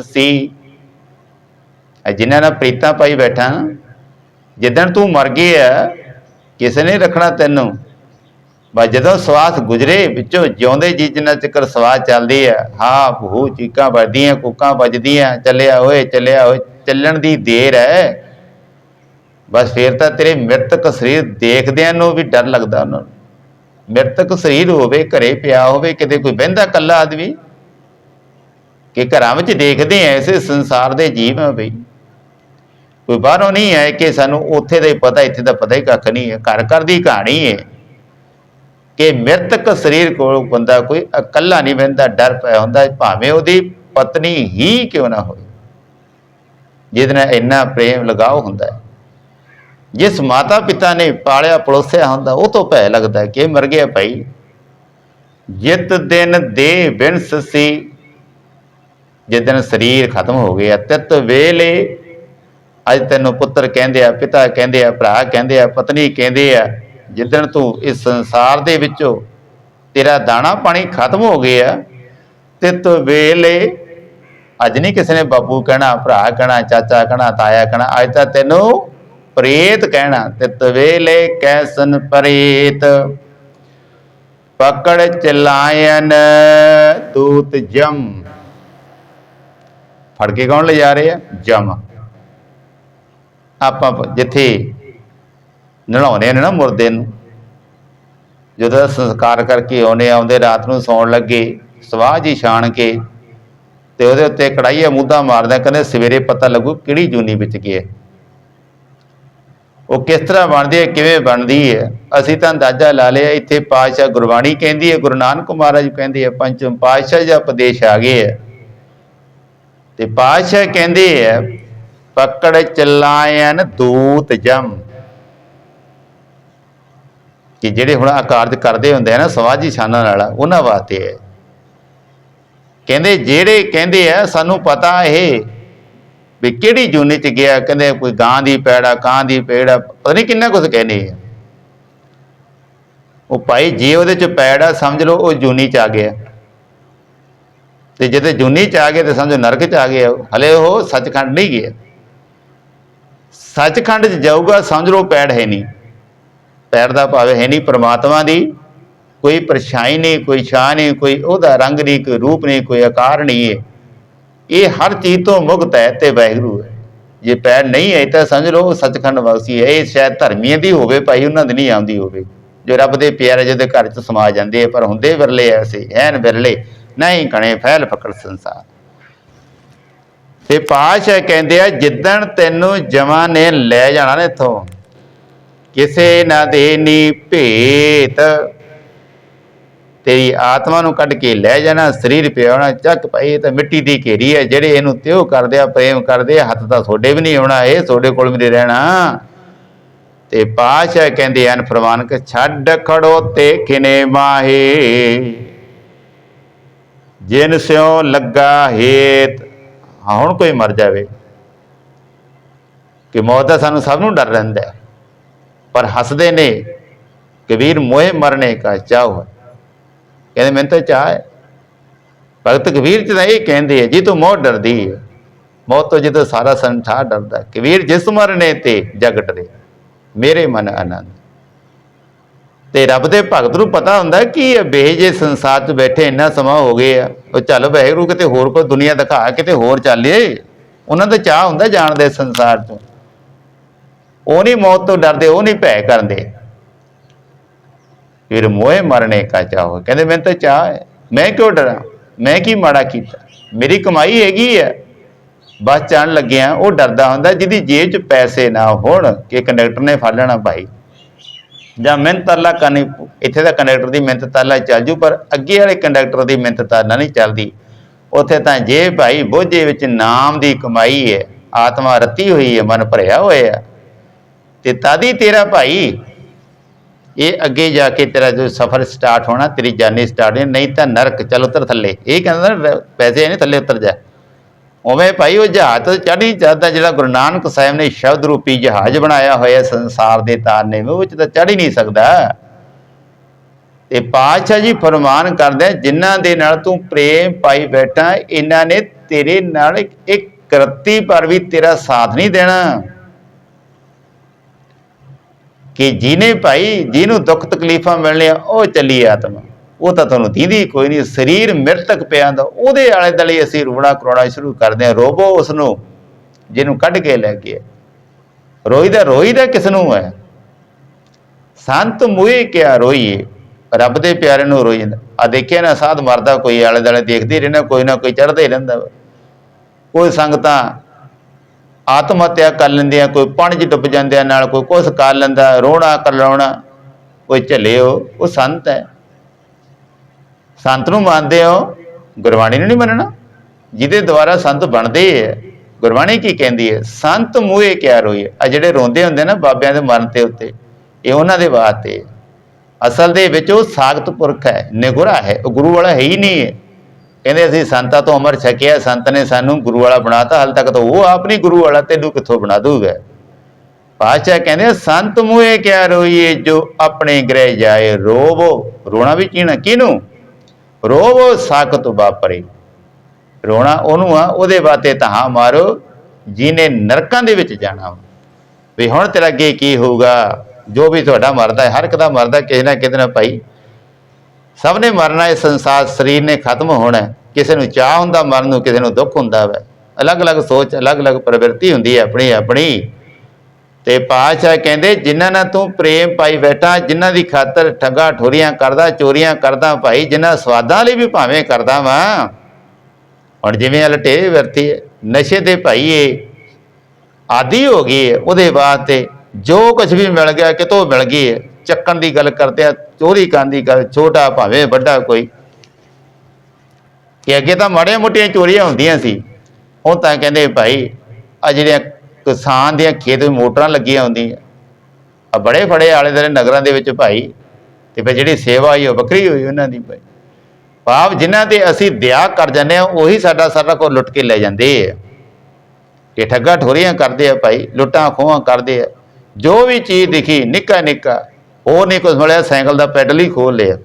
ਜਿਨ੍ਹਾਂ ਨਾਲ ਪ੍ਰੀਤਾਂ ਪਾਈ ਬੈਠਾ, ਜਿੱਦਣ ਤੂੰ ਮਰ ਗਿਆ ਕਿਸੇ ਨੇ ਰੱਖਣਾ ਤੈਨੂੰ? ਬਸ ਜਦੋਂ ਸਵਾਸ ਗੁਜਰੇ, ਵਿੱਚੋਂ ਜਿਉਂਦੇ ਜੀ ਜਿੰਨਾ ਚੱਕਰ ਸਵਾਸ ਚੱਲਦੀ ਹੈ ਹਾਂ, ਭੂ, ਚੀਕਾਂ ਵੱਜਦੀਆਂ, ਕੁੱਕਾਂ ਵੱਜਦੀਆਂ, ਚੱਲਿਆ ਓਏ ਚੱਲਿਆ ਓਏ, ਚੱਲਣ ਦੀ ਦੇਰ ਹੈ ਬਸ ਫੇਰ ਤਾਂ ਤੇਰੇ ਮ੍ਰਿਤਕ ਸਰੀਰ ਦੇਖਦਿਆਂ ਨੂੰ ਵੀ ਡਰ ਲੱਗਦਾ ਉਹਨਾਂ ਨੂੰ। ਮ੍ਰਿਤਕ ਸਰੀਰ ਹੋਵੇ, ਘਰੇ ਪਿਆ ਹੋਵੇ, ਕਿਤੇ ਕੋਈ ਬਹਿੰਦਾ ਕੱਲਾ ਆਦਮੀ, ਕਿ ਘਰਾਂ ਵਿੱਚ ਦੇਖਦੇ ਆ, ਇਸੇ ਸੰਸਾਰ ਦੇ ਜੀਵ ਆ ਬਈ। ਕੋਈ ਬਾਹਰੋਂ ਨਹੀਂ ਹੈ ਕਿ ਸਾਨੂੰ ਉੱਥੇ ਦਾ ਹੀ ਪਤਾ, ਇੱਥੇ ਦਾ ਪਤਾ ਹੀ ਕੱਖ ਨਹੀਂ ਹੈ। ਘਰ ਘਰ ਦੀ ਕਹਾਣੀ ਹੈ ਕਿ ਮ੍ਰਿਤਕ ਸਰੀਰ ਕੋਲ ਬੰਦਾ ਕੋਈ ਇਕੱਲਾ ਨਹੀਂ ਬਹਿੰਦਾ, ਡਰ ਪਿਆ ਹੁੰਦਾ, ਭਾਵੇਂ ਉਹਦੀ ਪਤਨੀ ਹੀ ਕਿਉਂ ਨਾ ਹੋਵੇ। ਜਿਹਦੇ ਨਾਲ ਇੰਨਾ ਪ੍ਰੇਮ ਲਗਾਓ ਹੁੰਦਾ ਹੈ। ਜਿਸ ਮਾਤਾ ਪਿਤਾ ਨੇ ਪਾਲਿਆ ਪਲੋਸਿਆ ਹੁੰਦਾ, ਉਹ ਤੋਂ ਭੈ ਲੱਗਦਾ ਕਿ ਮਰ ਗਿਆ ਭਾਈ। ਜਿਤ ਦਿਨ ਦੇ ਬਿਨਸ ਸੀ, ਜਿਸ ਦਿਨ ਸਰੀਰ ਖਤਮ ਹੋ ਗਿਆ, ਤਿਤ ਵੇਲੇ ਅੱਜ ਤੈਨੂੰ ਪੁੱਤਰ ਕਹਿੰਦੇ ਆ, ਪਿਤਾ ਕਹਿੰਦੇ ਆ, ਭਰਾ ਕਹਿੰਦੇ ਆ, ਪਤਨੀ ਕਹਿੰਦੇ ਆ, ਜਿੱਦਣ ਤੂੰ ਇਸ ਸੰਸਾਰ ਦੇ ਵਿੱਚੋਂ ਤੇਰਾ ਦਾਣਾ ਪਾਣੀ ਖਤਮ ਹੋ ਗਿਆ, ਤੇ ਤਿਤ ਵੇਲੇ ਅੱਜ ਨਹੀਂ ਕਿਸੇ ਨੇ ਬਾਪੂ ਕਹਿਣਾ, ਭਰਾ ਕਹਿਣਾ, ਚਾਚਾ ਕਹਿਣਾ, ਤਾਇਆ ਕਹਿਣਾ, ਅੱਜ ਤਾਂ ਤੈਨੂੰ ਪ੍ਰੇਤ ਕਹਿਣਾ, ਤੇ ਵੇਲੇ ਕੈਸਨ ਪ੍ਰੇਤ। ਪਕੜ ਚਲਾਇਨ ਦੂਤ ਜਮ। ਫੜ ਕੇ ਕੌਣ ਲੈ ਜਾ ਰਹੇ? ਆ ਜਮ। ਆਪਾਂ ਜਿੱਥੇ ਨਲਾਉਣੇ ਨੇ ਨਾ ਮੁਰਦੇ ਨੂੰ, ਜਦੋਂ ਸੰਸਕਾਰ ਕਰਕੇ ਆਉਨੇ ਆਉਂਦੇ ਰਾਤ ਨੂੰ ਸੌਣ ਲੱਗੇ, ਸਵਾਹ ਜੀ ਛਾਣ ਕੇ, ਤੇ ਉਹਦੇ ਉੱਤੇ ਕੜਾਈਆ ਮੁੱਦਾ ਮਾਰਦਾ ਕਹਿੰਦੇ ਸਵੇਰੇ ਪਤਾ ਲੱਗੂ ਕਿਹੜੀ ਜੂਨੀ ਵਿੱਚ ਗਿਆ ਉਹ ਕਿਸ ਤਰ੍ਹਾਂ ਬਣਦੀ ਹੈ, ਕਿਵੇਂ ਬਣਦੀ ਹੈ, ਅਸੀਂ ਤਾਂ ਅੰਦਾਜ਼ਾ ਲਾ ਲਿਆ, ਇੱਥੇ ਪਾਤਸ਼ਾਹ ਗੁਰਬਾਣੀ ਕਹਿੰਦੀ ਹੈ, ਗੁਰੂ ਨਾਨਕ ਮਹਾਰਾਜ ਕਹਿੰਦੇ ਆ, ਪੰਚਮ ਪਾਤਸ਼ਾਹ ਜੀ ਉਪਦੇਸ਼ ਆ ਗਏ ਹੈ ਤੇ ਪਾਤਸ਼ਾਹ ਕਹਿੰਦੇ ਆ ਪਕੜ ਚਲਾਇਨ ਦੂਤ ਜਮ। ਕਿ ਜਿਹੜੇ ਹੁਣ ਆ ਕਾਰਜ ਕਰਦੇ ਹੁੰਦੇ ਆ ਨਾ ਸਮਾਜੀ ਸ਼ਾਨਾਂ ਨਾਲ ਉਹਨਾਂ ਵਾਸਤੇ ਹੈ। ਕਹਿੰਦੇ ਜਿਹੜੇ ਕਹਿੰਦੇ ਆ, ਸਾਨੂੰ ਪਤਾ ਇਹ ਵੀ ਕਿਹੜੀ ਜੂਨੀ ਚ ਗਿਆ, ਕਹਿੰਦੇ ਕੋਈ ਗਾਂ ਦੀ ਪੈੜਾ ਕਾਂ ਦੀ ਪੇੜ ਆ, ਪਤਾ ਨਹੀਂ ਕਿੰਨਾ ਕੁਝ ਕਹਿੰਦੇ ਆ। ਉਹ ਭਾਈ ਜੇ ਉਹਦੇ ਚ ਪੈੜ ਆ, ਸਮਝ ਲਓ ਉਹ ਜੂਨੀ ਚ ਆ ਗਿਆ। ਤੇ ਜਦੋਂ ਜੂਨੀ ਚ ਆ ਗਿਆ ਤੇ ਸਮਝੋ ਨਰਕ ਚ ਆ ਗਿਆ। ਹਲੇ ਉਹ ਸੱਚਖੰਡ ਨਹੀਂ ਗਿਆ। ਸੱਚਖੰਡ ਚ ਜਾਊਗਾ ਸਮਝ ਲਓ ਪੈੜ ਹੈ ਨਹੀਂ। ਪੈੜ ਦਾ ਭਾਵ ਹੈ ਨਹੀਂ ਪ੍ਰਮਾਤਮਾ ਦੀ। ਕੋਈ ਪਰਛਾਈ ਨਹੀਂ, ਕੋਈ ਛਾਂ ਨਹੀਂ, ਕੋਈ ਉਹਦਾ ਰੰਗ ਨਹੀਂ, ਕੋਈ ਰੂਪ ਨਹੀਂ, ਕੋਈ ਆਕਾਰ ਨਹੀਂ ਹੈ। ਇਹ ਹਰ ਚੀਜ਼ ਤੋਂ ਮੁਕਤ ਹੈ ਤੇ ਵਾਹਿਗੁਰੂ ਹੈ। ਜੇ ਪੈੜ ਨਹੀਂ ਹੈ ਤਾਂ ਸਮਝ ਲਓ ਉਹ ਸੱਚਖੰਡ ਵਾਸੀ ਹੈ। ਇਹ ਸ਼ਾਇਦ ਧਰਮੀਆਂ ਦੀ ਹੋਵੇ, ਭਾਈ ਉਹਨਾਂ ਦੀ ਨਹੀਂ ਆਉਂਦੀ ਹੋਵੇ। ਜੋ ਰੱਬ ਦੇ ਪਿਆਰੇ ਜਿਹਦੇ ਘਰ ਚ ਸਮਾ ਜਾਂਦੇ ਆ, ਪਰ ਹੁੰਦੇ ਵਿਰਲੇ ਐਸੇ, ਐਨ ਵਿਰਲੇ, ਨਹੀਂ ਕਣੇ ਫੈਲ ਫਕੜ ਸੰਸਾਰ। ਤੇ ਪਾਸ਼ਾ ਕਹਿੰਦੇ ਆ, ਜਿੱਦਣ ਤੈਨੂੰ ਜਮਾ ਨੇ ਲੈ ਜਾਣਾ ਨੇ ਇਥੋਂ, ਕਿਸੇ ਨਾ ਦੇਨੀ ਭੇਤ। ਤੇਰੀ ਆਤਮਾ ਨੂੰ ਕੱਢ ਕੇ ਲੈ ਜਾਣਾ, ਸਰੀਰ ਪਿਆਉਣਾ, ਚੱਕ ਭਾਈ ਤਾਂ ਮਿੱਟੀ ਦੀ ਘੇਰੀ ਹੈ, ਜਿਹੜੇ ਇਹਨੂੰ ਤਿਉ ਕਰਦੇ ਆ, ਪ੍ਰੇਮ ਕਰਦੇ ਆ, ਹੱਥ ਤਾਂ ਤੁਹਾਡੇ ਵੀ ਨਹੀਂ ਆਉਣਾ, ਇਹ ਤੁਹਾਡੇ ਕੋਲ ਵੀ ਨਹੀਂ ਰਹਿਣਾ। ਤੇ ਪਾਸ਼ਾ ਕਹਿੰਦੇ ਹਨ ਫਰਮਾਨ ਕਿ ਛੱਡ ਖੜੋ ਤੇ ਖਿਨੇ ਮਾਹੇ, ਜਿਨ ਸਿਓ ਲੱਗਾ ਹੇਤ। ਹਾਂ, ਹੁਣ ਕੋਈ ਮਰ ਜਾਵੇ। ਕਿ ਮੌਤ ਦਾ ਸਾਨੂੰ ਸਭ ਨੂੰ ਡਰ ਰਹਿੰਦਾ ਹੈ। ਪਰ ਹੱਸਦੇ ਨੇ ਕਬੀਰ ਮੋਏ ਮਰਨੇ ਕਾ ਚਾਹ ਹੈ ਕਹਿੰਦੇ ਮੈਨੂੰ ਤਾਂ ਚਾਹ ਹੈ। ਭਗਤ ਕਬੀਰ ਜੀ ਤਾਂ ਇਹ ਕਹਿੰਦੇ ਆ ਜੀ ਤੂੰ ਮੌਤ ਡਰਦੀ ਹੈ। ਮੌਤ ਤੋਂ ਜਦੋਂ ਸਾਰਾ ਸੰਸਾਰ ਡਰਦਾ ਕਬੀਰ ਜਿਸ ਮਰਨੇ ਤੇ ਜਗ ਡਰੇ ਮੇਰੇ ਮਨ ਆਨੰਦ ਤੇ ਰੱਬ ਦੇ ਭਗਤ ਨੂੰ ਪਤਾ ਹੁੰਦਾ ਕਿ ਇਹ ਬੇਜੇ ਸੰਸਾਰ 'ਚ ਬੈਠੇ ਇੰਨਾ ਸਮਾਂ ਹੋ ਗਏ ਆ ਉਹ ਚੱਲ ਵਾਹਿਗੁਰੂ ਕਿਤੇ ਹੋਰ ਕੋਈ ਦੁਨੀਆ ਦਿਖਾ, ਕਿਤੇ ਹੋਰ ਚੱਲੇ ਉਹਨਾਂ ਦਾ ਚਾਹ ਹੁੰਦਾ ਜਾਣ ਦੇ ਸੰਸਾਰ 'ਚੋਂ। ਉਹ ਨਹੀਂ ਮੌਤ ਤੋਂ ਡਰਦੇ, ਉਹ ਨਹੀਂ ਭੈ ਕਰਦੇ। ਫਿਰ ਮੋਏ ਮਰਨੇ ਕਾ ਚਾਹੋ। ਕਹਿੰਦੇ, ਮੈਨੂੰ ਤਾਂ ਚਾਹ ਹੈ। ਮੈਂ ਕਿਉਂ ਡਰਾਂ? ਮੈਂ ਕੀ ਮਾੜਾ ਕੀਤਾ? ਮੇਰੀ ਕਮਾਈ ਹੈਗੀ ਹੈ। ਬਸ ਚੜਨ ਲੱਗਿਆ ਉਹ ਡਰਦਾ ਹੁੰਦਾ ਜਿਹਦੀ ਜੇਬ 'ਚ ਪੈਸੇ ਨਾ ਹੋਣ ਕਿ ਕੰਡਕਟਰ ਨੇ ਫੜ ਲੈਣਾ ਭਾਈ। ਜਾਂ ਮਿਹਨਤ ਤਰਲਾ ਕਰਨੀ, ਇੱਥੇ ਦਾ ਕੰਡਕਟਰ ਦੀ ਮਿਹਨਤ ਤਾਲਾ ਚੱਲ ਜੂ, ਪਰ ਅੱਗੇ ਵਾਲੇ ਕੰਡਕਟਰ ਦੀ ਮਿਹਨਤ ਤਰਲਾ ਨਹੀਂ ਚੱਲਦੀ। ਉੱਥੇ ਤਾਂ ਜੇ ਭਾਈ ਬੋਝੇ ਵਿੱਚ ਨਾਮ ਦੀ ਕਮਾਈ ਹੈ, ਆਤਮਾ ਰਤੀ ਹੋਈ ਹੈ, ਮਨ ਭਰਿਆ ਹੋਇਆ ਤੇ ਤਾਦੀ ਤੇਰਾ ਭਾਈ, ਇਹ ਅੱਗੇ ਜਾ ਕੇ ਤੇਰਾ ਜੋ ਸਫ਼ਰ ਸਟਾਰਟ ਹੋਣਾ, ਤੇਰੀ ਜਾਨੀ ਸਟਾਰਟ ਹੋਣੀ, ਨਹੀਂ ਤਾਂ ਨਰਕ ਚੱਲ ਉਤਰ ਥੱਲੇ। ਇਹ ਕਹਿੰਦਾ ਨਾ ਪੈਸੇ ਨਹੀਂ ਥੱਲੇ ਉਤਰ ਜਾ। ਉਵੇਂ ਭਾਈ ਉਹ ਜਹਾਜ਼ ਤੋਂ ਚੜ੍ਹ ਨਹੀਂ ਜਾਂਦਾ ਜਿਹੜਾ ਗੁਰੂ ਨਾਨਕ ਸਾਹਿਬ ਨੇ ਸ਼ਬਦ ਰੂਪੀ ਜਹਾਜ਼ ਬਣਾਇਆ ਹੋਇਆ ਸੰਸਾਰ ਦੇ ਤਾਰਨੇ ਵਿੱਚ ਉਹ 'ਚ ਤਾਂ ਚੜ੍ਹ ਹੀ ਨਹੀਂ ਸਕਦਾ। ਤੇ ਪਾਤਸ਼ਾਹ ਜੀ ਫਰਮਾਨ ਕਰਦੇ ਆ, ਜਿਨ੍ਹਾਂ ਦੇ ਨਾਲ ਤੂੰ ਪ੍ਰੇਮ ਪਾਈ ਬੈਠਾ ਇਹਨਾਂ ਨੇ ਤੇਰੇ ਨਾਲ ਇੱਕ ਕਰਤੀ ਪਰ ਵੀ ਤੇਰਾ ਸਾਥ ਨਹੀਂ ਦੇਣਾ। ਕਿ ਜਿਹਨੇ ਭਾਈ ਜਿਹਨੂੰ ਦੁੱਖ ਤਕਲੀਫਾਂ ਮਿਲਣੀਆਂ ਉਹ ਚੱਲੀ ਆਤਮਾ। ਉਹ ਤਾਂ ਤੁਹਾਨੂੰ ਦੀਦੀ ਕੋਈ ਨਹੀਂ, ਸਰੀਰ ਮ੍ਰਿਤਕ ਪਿਆ ਦਾ ਉਹਦੇ ਆਲੇ ਦਲੇ ਅਸੀਂ ਰੋਣਾ ਕਰੋਣਾ ਸ਼ੁਰੂ ਕਰਦੇ ਹਾਂ। ਰੋਬੋ ਉਸ ਨੂੰ ਜਿਹਨੂੰ ਕੱਢ ਕੇ ਲੈ ਗਿਆ ਰੋਈਦਾ ਰੋਈਦਾ ਕਿਸ ਨੂੰ ਹੈ? ਸੰਤ ਮੂਹੇ ਕਿਆ ਰੋਈਏ? ਰੱਬ ਦੇ ਪਿਆਰੇ ਨੂੰ ਰੋਈ ਜਾਂਦਾ। ਆ ਦੇਖਿਆ ਨਾ, ਸਾਧ ਮਰਦਾ ਕੋਈ ਆਲੇ ਦੁਆਲੇ ਦੇਖਦੇ ਹੀ ਰਹਿੰਦਾ ਕੋਈ ਨਾ ਕੋਈ ਚੜਦਾ ਹੀ ਰਹਿੰਦਾ ਵਾ। ਕੋਈ ਸੰਗਤਾਂ ਆਤਮ ਹੱਤਿਆ ਕਰ ਲੈਂਦੀਆਂ, ਕੋਈ ਪਾਣੀ 'ਚ ਡੁੱਬ ਜਾਂਦੇ ਆ ਨਾਲ, ਕੋਈ ਕੁਛ ਕਰ ਲੈਂਦਾ, ਰੋਣਾ, ਕਰਲਾਉਣਾ, ਕੋਈ ਝੱਲਿਓ, ਉਹ ਸੰਤ ਹੈ। ਸੰਤ ਨੂੰ ਮੰਨਦੇ ਹੋ? ਗੁਰਬਾਣੀ ਨੂੰ ਨਹੀਂ ਮੰਨਣਾ? ਜਿਹਦੇ ਦੁਆਰਾ ਸੰਤ ਬਣਦੇ ਹੈ ਗੁਰਬਾਣੀ ਕੀ ਕਹਿੰਦੀ ਹੈ? ਸੰਤ ਮੂਹੇ ਕਿਆ ਰੋਈਏ ਆ ਜਿਹੜੇ ਰੋਂਦੇ ਹੁੰਦੇ ਨਾ ਬਾਬਿਆਂ ਦੇ ਮਰਨ ਤੇ ਉੱਤੇ, ਇਹ ਉਹਨਾਂ ਦੇ ਵਾਸਤੇ ਅਸਲ ਦੇ ਵਿੱਚ ਉਹ ਸਾਖਤ ਪੁਰਖ ਹੈ, ਨਿਗੁਰਾ ਹੈ, ਉਹ ਗੁਰੂ ਵਾਲਾ ਹੈ ਹੀ ਨਹੀਂ ਹੈ। ਕਹਿੰਦੇ ਅਸੀਂ ਸੰਤਾਂ ਤੋਂ ਅਮਰ ਛਕਿਆ, ਸੰਤ ਨੇ ਸਾਨੂੰ ਗੁਰੂ ਵਾਲਾ ਬਣਾਤਾ, ਹਾਲ ਤੱਕ ਤਾਂ ਉਹ ਆਪ ਨਹੀਂ ਗੁਰੂ ਵਾਲਾ, ਤੈਨੂੰ ਕਿੱਥੋਂ ਬਣਾ ਦੂਗਾ ਪਾਤਸ਼ਾਹ ਕਹਿੰਦੇ ਸੰਤ ਮੂਹੇ ਕਿਆ ਰੋਈਏ ਜੋ ਆਪਣੇ ਗ੍ਰਹਿ ਜਾਏ, ਰੋਵੋ। ਰੋਣਾ ਵੀ ਕੀਣਾ ਕਿਹਨੂੰ? ਰੋਵੋ, ਸਾਖਤ ਵਾਪਰੇ। ਰੋਣਾ ਉਹਨੂੰ ਆ, ਉਹਦੇ ਵਾਤੇ ਤਹਾ ਮਾਰੋ, ਜਿਹਨੇ ਨਰਕਾਂ ਦੇ ਵਿੱਚ ਜਾਣਾ ਵਾ। ਵੀ ਹੁਣ ਤੇਰਾ ਅੱਗੇ ਕੀ ਹੋਊਗਾ? ਜੋ ਵੀ ਤੁਹਾਡਾ ਮਰਦਾ ਹੈ, ਹਰ ਇੱਕ ਦਾ ਮਰਦਾ ਕਿਸੇ ਨਾ ਕਿਸੇ ਨਾ ਭਾਈ। ਸਭ ਨੇ ਮਰਨਾ ਇਹ ਸੰਸਾਰ ਸਰੀਰ ਨੇ ਖਤਮ ਹੋਣਾ ਕਿਸੇ ਨੂੰ ਚਾਹ ਹੁੰਦਾ, ਮਰਨ ਨੂੰ ਕਿਸੇ ਨੂੰ ਦੁੱਖ ਹੁੰਦਾ ਵੈ। ਅਲੱਗ-ਅਲੱਗ ਸੋਚ, ਅਲੱਗ-ਅਲੱਗ ਪ੍ਰਵਿਰਤੀ ਹੁੰਦੀ ਹੈ ਆਪਣੀ ਆਪਣੀ ਤੇ ਪਾਤਸ਼ਾਹ ਕਹਿੰਦੇ, ਜਿਨ੍ਹਾਂ ਨਾਲ ਤੂੰ ਪ੍ਰੇਮ ਪਾਈ ਬੈਠਾ, ਜਿਨ੍ਹਾਂ ਦੀ ਖਾਤਰ ਠੱਗਾ ਠੋਰੀਆਂ ਕਰਦਾ, ਚੋਰੀਆਂ ਕਰਦਾ ਭਾਈ, ਜਿਨ੍ਹਾਂ ਸਵਾਦਾਂ ਲਈ ਵੀ ਭਾਵੇਂ ਕਰਦਾ ਵਾਂ। ਹੁਣ ਜਿਵੇਂ ਲਟੇ ਵਰਤੀ ਨਸ਼ੇ ਦੇ ਭਾਈ ਇਹ ਆਦੀ ਹੋ ਗਈ ਹੈ, ਉਹਦੇ ਵਾਸਤੇ ਜੋ ਕੁਝ ਵੀ ਮਿਲ ਗਿਆ, ਕਿਤੋਂ ਮਿਲ ਗਈ ਹੈ, ਚੱਕਣ ਦੀ ਗੱਲ ਕਰਦੇ ਆ, ਚੋਰੀ ਕਰਨ ਦੀ ਗੱਲ, ਛੋਟਾ ਭਾਵੇਂ ਵੱਡਾ ਕੋਈ। ਕਿ ਅੱਗੇ ਤਾਂ ਮਾੜੀਆਂ ਮੋਟੀਆਂ ਚੋਰੀਆਂ ਹੁੰਦੀਆਂ ਸੀ। ਉਹ ਤਾਂ ਕਹਿੰਦੇ ਭਾਈ ਆ ਜਿਹੜੀਆਂ ਕਿਸਾਨ ਦੀਆਂ ਖੇਤ ਵਿੱਚ ਮੋਟਰਾਂ ਲੱਗੀਆਂ ਹੁੰਦੀਆਂ। ਆ ਬੜੇ ਫੜੇ ਆਲੇ ਦੇ ਨਗਰਾਂ ਦੇ ਵਿੱਚ ਭਾਈ, ਤੇ ਫਿਰ ਜਿਹੜੀ ਸੇਵਾ ਹੋਈ ਉਹ ਵੱਖਰੀ ਹੋਈ ਉਹਨਾਂ ਦੀ ਭਾਈ। ਭਾਵ ਜਿਨ੍ਹਾਂ ਤੇ ਅਸੀਂ ਦਇਆ ਕਰ ਜਾਂਦੇ ਆ ਉਹੀ ਸਾਡਾ ਸਾਰਾ ਕੁਝ ਲੁੱਟ ਕੇ ਲੈ ਜਾਂਦੇ ਆ। ਇਹ ਠੱਗਾ ਠੋਰੀਆਂ ਕਰਦੇ ਆ ਭਾਈ, ਲੁੱਟਾਂ ਖੋਹਾਂ ਕਰਦੇ ਆ। ਜੋ ਵੀ ਚੀਜ਼ ਦਿਖੀ, ਨਿੱਕਾ ਨਿੱਕਾ, ਉਹ ਨਹੀਂ ਕੁਝ ਮਿਲਿਆ, ਸਾਈਕਲ ਦਾ ਪੈਡਲ ਹੀ ਖੋਲ ਲਿਆ।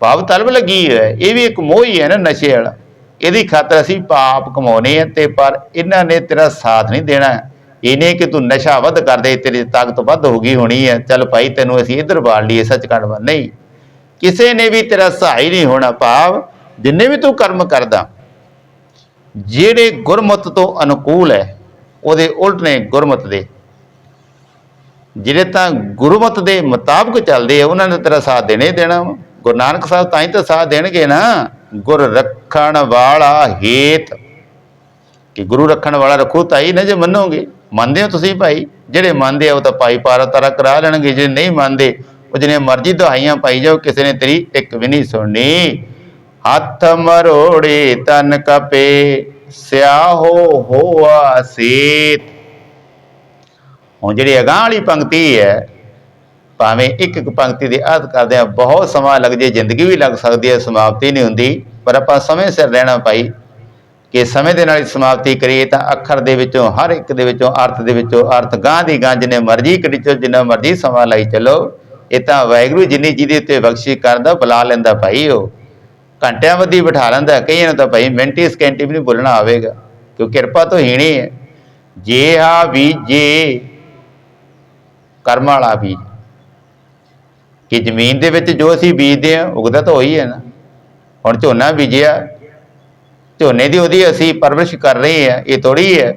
ਭਾਵ ਤਲਬ ਲੱਗੀ ਹੈ ਇਹ ਵੀ ਇੱਕ ਮੋਹ ਹੀ ਹੈ ਨਾ ਨਸ਼ੇ ਵਾਲਾ। ਇਹਦੀ ਖਾਤਰ ਅਸੀਂ ਪਾਪ ਕਮਾਉਣੇ ਆ ਤੇ ਪਰ ਇਹਨਾਂ ਨੇ ਤੇਰਾ ਸਾਥ ਨਹੀਂ ਦੇਣਾ। ਇਹਨੇ ਕਿ ਤੂੰ ਨਸ਼ਾ ਵੱਧ ਕਰਦੇ ਤੇਰੀ ਤਾਕਤ ਵੱਧ ਹੋ ਗਈ ਹੋਣੀ ਹੈ ਚੱਲ ਭਾਈ, ਤੈਨੂੰ ਅਸੀਂ ਇੱਧਰ ਬਾੜ ਲਈਏ ਸੱਚਖੰਡ ਵੱਲ। ਨਹੀਂ, ਕਿਸੇ ਨੇ ਵੀ ਤੇਰਾ ਸਹਾਈ ਨਹੀਂ ਹੋਣਾ ਭਾਵ ਜਿੰਨੇ ਵੀ ਤੂੰ ਕਰਮ ਕਰਦਾ, ਜਿਹੜੇ ਗੁਰਮਤ ਤੋਂ ਅਨੁਕੂਲ ਹੈ, ਉਹਦੇ ਉਲਟ ਨੇ ਗੁਰਮਤ ਦੇ। ਜਿਹੜੇ ਤਾਂ ਗੁਰਮਤ ਦੇ ਮੁਤਾਬਕ ਚੱਲਦੇ ਆ, ਉਹਨਾਂ ਨੇ ਤੇਰਾ ਸਾਥ ਦੇਣੇ ਦੇਣਾ ਵਾ। ਗੁਰੂ ਨਾਨਕ ਸਾਹਿਬ ਤਾਂ ਹੀ ਤਾਂ ਸਾਥ ਦੇਣਗੇ ਨਾ। ਗੁਰ ਰੱਖਣ ਵਾਲਾ ਹੇਤ। ਕਿ ਗੁਰੂ ਰੱਖਣ ਵਾਲਾ ਰੱਖੋ ਤਾਂ ਹੀ ਨਾ ਜੇ ਮੰਨੋਗੇ, ਮੰਨਦੇ ਹੋ ਤੁਸੀਂ ਭਾਈ? ਜਿਹੜੇ ਮੰਨਦੇ ਆ ਉਹ ਤਾਂ ਭਾਈ ਪਾਰਾ ਤਾਰਾ ਕਰਾ ਲੈਣਗੇ ਜੇ ਨਹੀਂ ਮੰਨਦੇ, ਉਹ ਜਿਹਨੇ ਮਰਜ਼ੀ ਦਹਾਈਆਂ ਪਾਈ ਜਾਓ, ਕਿਸੇ ਨੇ ਤੇਰੀ ਇੱਕ ਵੀ ਨਹੀਂ ਸੁਣਨੀ। ਹੱਥ ਮਰੋੜੇ ਤਨ ਕਪੇ, ਸਿਆਹੋ ਹੋਆ ਸੇਤ। ਹੁਣ ਜਿਹੜੀ ਅਗਾਂਹ ਵਾਲੀ ਪੰਕਤੀ ਹੈ ਭਾਵੇਂ ਇੱਕ ਇੱਕ ਪੰਕਤੀ ਦੀ ਅਰਥ ਕਰਦੇ ਆ ਬਹੁਤ ਸਮਾਂ ਲੱਗ ਜੇ, ਜ਼ਿੰਦਗੀ ਵੀ ਲੱਗ ਸਕਦੀ ਹੈ, ਸਮਾਪਤੀ ਨਹੀਂ ਹੁੰਦੀ। ਪਰ ਆਪਾਂ ਸਮੇਂ ਸਿਰ ਰਹਿਣਾ ਭਾਈ, ਕਿ ਸਮੇਂ ਦੇ ਨਾਲ ਹੀ ਸਮਾਪਤੀ ਕਰੀਏ ਤਾਂ ਅੱਖਰ ਦੇ ਵਿੱਚੋਂ, ਹਰ ਇੱਕ ਦੇ ਵਿੱਚੋਂ, ਅਰਥ ਦੇ ਵਿੱਚੋਂ, ਅਰਥ ਗਾਂ ਦੀ ਗਾਂ ਜਿੰਨੇ ਮਰਜ਼ੀ ਕਰੀਚੋ ਜਿੰਨਾ ਮਰਜ਼ੀ ਸਮਾਂ ਲਈ ਚੱਲੋ, ਇਹ ਤਾਂ ਵਾਹਿਗੁਰੂ ਜਿੰਨੀ ਜਿਹਦੇ ਉੱਤੇ ਬਖਸ਼ਿਸ਼ ਕਰਦਾ, ਬੁਲਾ ਲੈਂਦਾ ਭਾਈ ਉਹ। ਘੰਟਿਆਂ ਬੱਧੀ ਬਿਠਾ ਲੈਂਦਾ, ਕਈਆਂ ਨੂੰ ਤਾਂ ਭਾਈ ਮਿੰਟੀ ਸਕਿੰਟੀ ਵੀ ਨਹੀਂ ਬੋਲਣਾ ਆਵੇਗਾ, ਕਿਉਂ ਕਿਰਪਾ ਤੋਂ ਹੀਣੀ ਹੈ। ਜੇ ਆ ਵੀ ਜੇ, ਕਰਮ ਵਾਲਾ ਬੀਜ ਕਿ ਜ਼ਮੀਨ ਦੇ ਵਿੱਚ ਜੋ ਅਸੀਂ ਬੀਜਦੇ ਆ ਉਗਦਾ ਤਾਂ ਉਹੀ ਹੈ ਨਾ। ਹੁਣ ਝੋਨਾ ਬੀਜਿਆ, ਝੋਨੇ ਦੀ ਉਹਦੀ ਅਸੀਂ ਪਰਵਰਿਸ਼ ਕਰ ਰਹੇ ਆ ਇਹ ਥੋੜੀ ਹੈ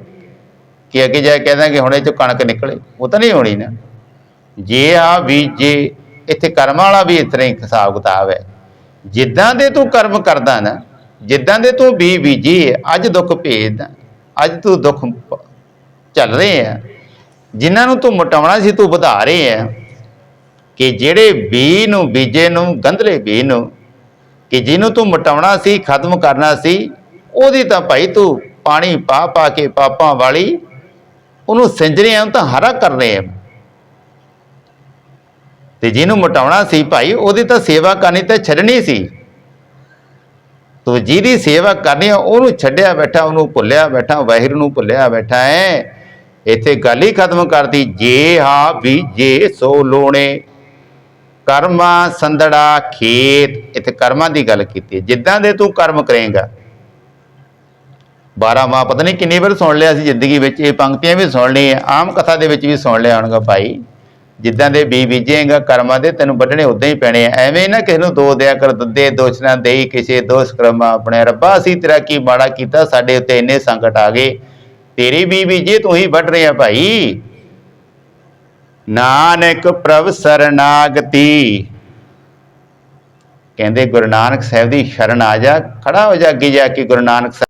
ਕਿ ਅੱਗੇ ਜਾ ਕੇ ਕਹਿੰਦਾ ਕਿ ਹੁਣ ਇਹ ਚੋਂ ਕਣਕ ਨਿਕਲੇ, ਉਹ ਤਾਂ ਨਹੀਂ ਹੋਣੀ ਨਾ। ਜੇ ਆ ਬੀਜੇ, ਇੱਥੇ ਕਰਮਾਂ ਵਾਲਾ ਵੀ ਇਸ ਤਰ੍ਹਾਂ ਹੀ ਹਿਸਾਬ ਕਿਤਾਬ ਹੈ। ਜਿੱਦਾਂ ਦੇ ਤੂੰ ਕਰਮ ਕਰਦਾ ਨਾ, ਜਿੱਦਾਂ ਦੇ ਤੂੰ ਬੀ ਬੀਜੀ ਅੱਜ ਦੁੱਖ ਭੇਜਦਾ, ਅੱਜ ਤੂੰ ਦੁੱਖ ਚੱਲ ਰਹੇ ਆ ਜਿਨ੍ਹਾਂ ਨੂੰ ਤੂੰ ਮਟਾਉਣਾ ਸੀ, ਤੂੰ ਵਧਾ ਰਹੇ ਆ ਕਿ ਜਿਹੜੇ ਬੀ ਨੂੰ, ਬੀਜੇ ਨੂੰ, ਗੰਧਲੇ ਬੀ ਨੂੰ ਕਿ ਜਿਹਨੂੰ ਤੂੰ ਮਟਾਉਣਾ ਸੀ, ਖਤਮ ਕਰਨਾ ਸੀ, ਉਹਦੀ ਤਾਂ ਭਾਈ ਤੂੰ ਪਾਣੀ ਪਾ ਪਾ ਕੇ ਪਾਪਾਂ ਵਾਲੀ, ਉਹਨੂੰ ਸਿੰਜਰਿਆਂ ਆ ਤਾਂ ਹਰਾ ਕਰ ਰਹੇ ਆ। ਤੇ ਜਿਹਨੂੰ ਮਟਾਉਣਾ ਸੀ ਭਾਈ, ਉਹਦੀ ਤਾਂ ਸੇਵਾ ਕਰਨੀ ਤਾਂ ਛੱਡਣੀ ਸੀ। ਤੂੰ ਜਿਹਦੀ ਸੇਵਾ ਕਰਨੀ ਆ, ਉਹਨੂੰ ਛੱਡਿਆ ਬੈਠਾ, ਉਹਨੂੰ ਭੁੱਲਿਆ ਬੈਠਾ ਵਾਹਿਰ ਨੂੰ ਭੁੱਲਿਆ ਬੈਠਾ ਹੈ। ਇੱਥੇ ਗੱਲ ਹੀ ਖਤਮ ਕਰਤੀ, ਜੇ ਹਾਂ ਵੀ ਜੇ ਸੋ ਲੋਣੇ। ਕਰਮਾ ਸੰਦੜਾ ਖੇਤ, ਇੱਥੇ ਕਰਮਾਂ ਦੀ ਗੱਲ ਕੀਤੀ ਹੈ। ਜਿੱਦਾਂ ਦੇ ਤੂੰ ਕਰਮ ਕਰੇਗਾ। 12 ਮਾਹ, ਪਤਾ ਨਹੀਂ ਕਿੰਨੀ ਵਾਰ ਸੁਣ ਲਿਆ ਸੀ ਜ਼ਿੰਦਗੀ ਵਿੱਚ, ਇਹ ਪੰਕਤੀਆਂ ਵੀ ਸੁਣ ਲਈਆਂ, ਆਮ ਕਥਾ ਦੇ ਵਿੱਚ ਵੀ ਸੁਣ ਲਿਆ ਹੋਣਗਾ ਭਾਈ। ਜਿੱਦਾਂ ਦੇ ਬੀ ਬੀਜੇਗਾ, ਕਰਮਾਂ ਦੇ ਤੈਨੂੰ ਵੱਢਣੇ ਉਦਾਂ ਹੀ ਪੈਣੇ ਆ। ਐਵੇਂ ਨਾ ਕਿਸੇ ਨੂੰ ਦੋ ਦਿਆ ਕਰ, ਦਿੱਦੇ ਦੋਸ਼ਨਾ ਦੇਈ, ਕਿਸੇ ਦੋਸ਼ ਕਰਮਾ ਆਪਣੇ ਰੱਬਾ, ਅਸੀਂ ਤੇਰਾ ਕੀ ਮਾੜਾ ਕੀਤਾ, ਸਾਡੇ ਉੱਤੇ ਇੰਨੇ ਸੰਕਟ ਆ ਗਏ। ਤੇਰੀ ਬੀ ਬੀਜੇ ਤੂੰ ਹੀ ਵੱਢ ਰਿਹਾ ਭਾਈ। ਨਾਨਕ ਪ੍ਰਭ ਸਰਨਾਗਤੀ। ਕਹਿੰਦੇ ਗੁਰੂ ਨਾਨਕ ਸਾਹਿਬ ਦੀ ਸ਼ਰਨ ਆ ਜਾ, ਖੜਾ ਹੋ ਜਾ ਅੱਗੇ ਜਾ ਕੇ ਗੁਰੂ ਨਾਨਕ ਸਾਹਿਬ